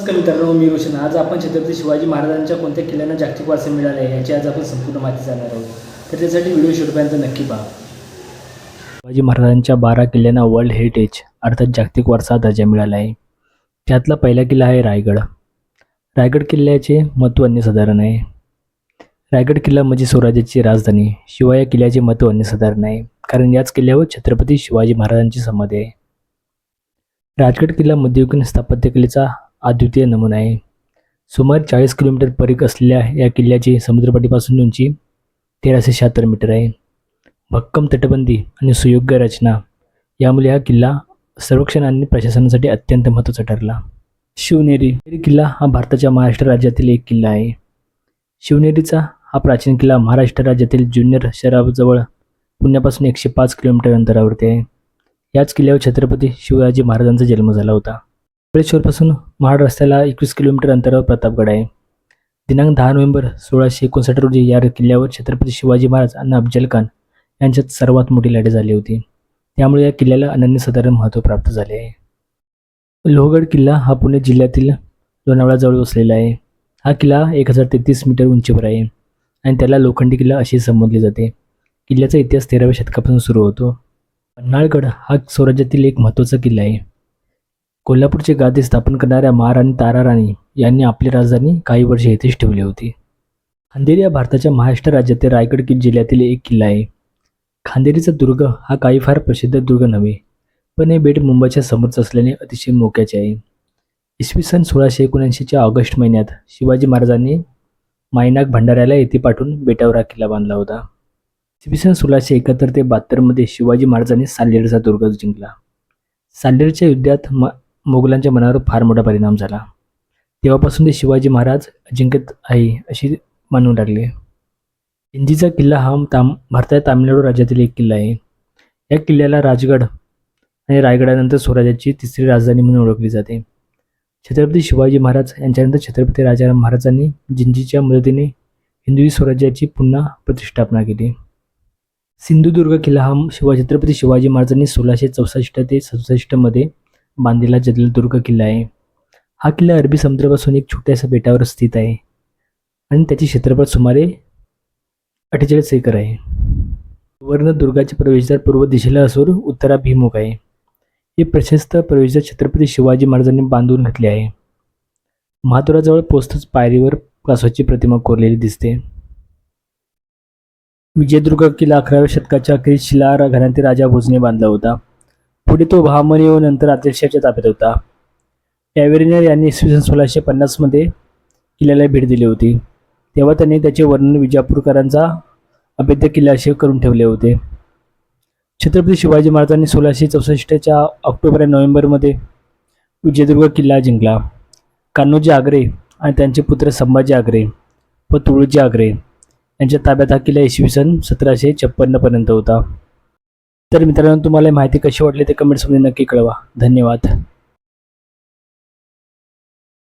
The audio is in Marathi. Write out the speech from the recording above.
नमस्कार मित्रांनो मी रोशन. आज आपण छत्रपती शिवाजी महाराजांच्या कोणत्या किल्ल्यांना जागतिक वारसा मिळाला आहे याची आज आपण संपूर्ण माहिती जाणार आहोत. तर त्यासाठी व्हिडिओ शेवटपर्यंत नक्की पहा. शिवाजी महाराजांच्या बारा किल्ल्यांना वर्ल्ड हेरिटेज अर्थात जागतिक वारसा दर्जा मिळाला आहे. त्यातला पहिला किल्ला आहे रायगड. रायगड किल्ल्याचे महत्त्व अन्यसाधारण आहे. रायगड किल्ला म्हणजे स्वराज्याची राजधानी शिवाय या किल्ल्याचे महत्त्व अन्यसाधारण आहे कारण याच किल्ल्यावर छत्रपती शिवाजी महाराजांची समाधी आहे. राजगड किल्ला मध्ययुगीन स्थापत्यकलेचा अद्वितीय नमुना आहे. सुमारे चाळीस किलोमीटर परीख असलेल्या या किल्ल्याची समुद्रपटीपासून उंची तेराशे शहात्तर मीटर आहे. भक्कम तटबंदी आणि सुयोग्य रचना. यामुळे हा किल्ला संरक्षण आणि प्रशासनासाठी अत्यंत महत्त्वाचा ठरला. शिवनेरी शिवनेरी किल्ला हा भारताच्या महाराष्ट्र राज्यातील एक किल्ला आहे. शिवनेरीचा हा प्राचीन किल्ला महाराष्ट्र राज्यातील जुन्नर शहराजवळ पुण्यापासून एकशे पाच किलोमीटर अंतरावरती आहे. याच किल्ल्यावर छत्रपती शिवाजी महाराजांचा जन्म झाला होता. महाबळेश्वरपासून महाड रस्त्याला एकवीस किलोमीटर अंतरावर प्रतापगड आहे. दिनांक दहा नोव्हेंबर सोळाशे एकोणसाठ रोजी या किल्ल्यावर छत्रपती शिवाजी महाराज आणि अफजल खान यांच्यात सर्वात मोठी लढाई झाली होती. त्यामुळे या किल्ल्याला अनन्यसाधारण महत्त्व प्राप्त झाले आहे. लोहगड किल्ला हा पुणे जिल्ह्यातील लोणावळाजवळ वसलेला आहे. हा किल्ला एक हजार तेहतीस मीटर उंचीवर आहे आणि त्याला लोखंडी किल्ला अशी संबोधले जाते. किल्ल्याचा इतिहास तेराव्या शतकापासून सुरू होतो. पन्हाळगड हा स्वराज्यातील एक महत्त्वाचा किल्ला आहे. कोल्हापूरचे गादी स्थापन करणाऱ्या महाराणी ताराराणी यांनी आपली राजधानी काही वर्षे येथेच ठेवली होती. खांदेरी हा भारताच्या महाराष्ट्र राज्यातील रायगड जिल्ह्यातील एक किल्ला आहे. खांदेरीचा दुर्ग हा काही फार प्रसिद्ध दुर्ग नव्हे पण हे बेट मुंबईच्या समोरच असल्याने अतिशय मोक्याचे आहे. इसवी सन सोळाशे एकोणऐंशीच्या ऑगस्ट महिन्यात शिवाजी महाराजांनी मायनाक भंडाऱ्याला येथे पाठवून बेटावर हा किल्ला बांधला होता. इसवी सन सोळाशे एकाहत्तर ते बहात्तरमध्ये शिवाजी महाराजांनी साल्लेरचा दुर्ग जिंकला. साल्लेरच्या युद्धात म मोगलांच्या मनावर फार मोठा परिणाम झाला. तेव्हापासून ते शिवाजी महाराज अजिंक्यत आहे अशी मानू लागले. इंदीचा किल्ला हा ताम भारतात तामिळनाडू राज्यातील एक किल्ला आहे. या किल्ल्याला राजगड आणि रायगडानंतर स्वराज्याची तिसरी राजधानी म्हणून ओळखली जाते. छत्रपती शिवाजी महाराज यांच्यानंतर छत्रपती राजा महाराजांनी जिंजीच्या मदतीने हिंदवी स्वराज्याची पुन्हा प्रतिष्ठापना केली. सिंधुदुर्ग किल्ला हा शिवा छत्रपती शिवाजी महाराजांनी सोळाशे चौसष्ट ते सदुसष्टमध्ये बांधलेला जलदुर्ग किल्ला आहे. हा किल्ला अरबी समुद्रापासून एक छोट्याशा बेटावर स्थित आहे आणि त्याचे क्षेत्रफळ सुमारे अठ्ठेचाळीस एकर आहे. वर्ण दुर्गाचे प्रवेशद्वार पूर्व दिशेला असून उत्तराभिमुख आहे. हे प्रशस्त प्रवेशद्वार छत्रपती शिवाजी महाराजांनी बांधून घातले आहे. महाद्वाराजवळ पोचताच पायरीवर कासवाची प्रतिमा कोरलेली दिसते. विजयदुर्ग किल्ला अकराव्या शतकाच्या अखेरीस शिलार घराण्यातील राजा भोजने बांधला होता. पुढे तो बहामनी व नंतर आदिलशाहच्या ताब्यात होता. टॅवेरिनर यांनी इसवी सन सोळाशे पन्नासमध्ये किल्ल्याला भेट दिली होती. तेव्हा त्यांनी त्याचे वर्णन विजापूरकरांचा अभेद्य किल्ल्याशी करून ठेवले होते. छत्रपती शिवाजी महाराजांनी सोळाशे चौसष्टच्या ऑक्टोबर आणि नोव्हेंबरमध्ये विजयदुर्ग किल्ला जिंकला. कान्होजी आग्रे आणि त्यांचे पुत्र संभाजी आग्रे व तुळजी आग्रे यांच्या ताब्यात हा किल्ला इसवी सन सतराशे छप्पन्नपर्यंत होता. तर मित्रांनो तुम्हाला माहिती कशी वाटली ते कमेंट्समध्ये नक्की कळवा. धन्यवाद.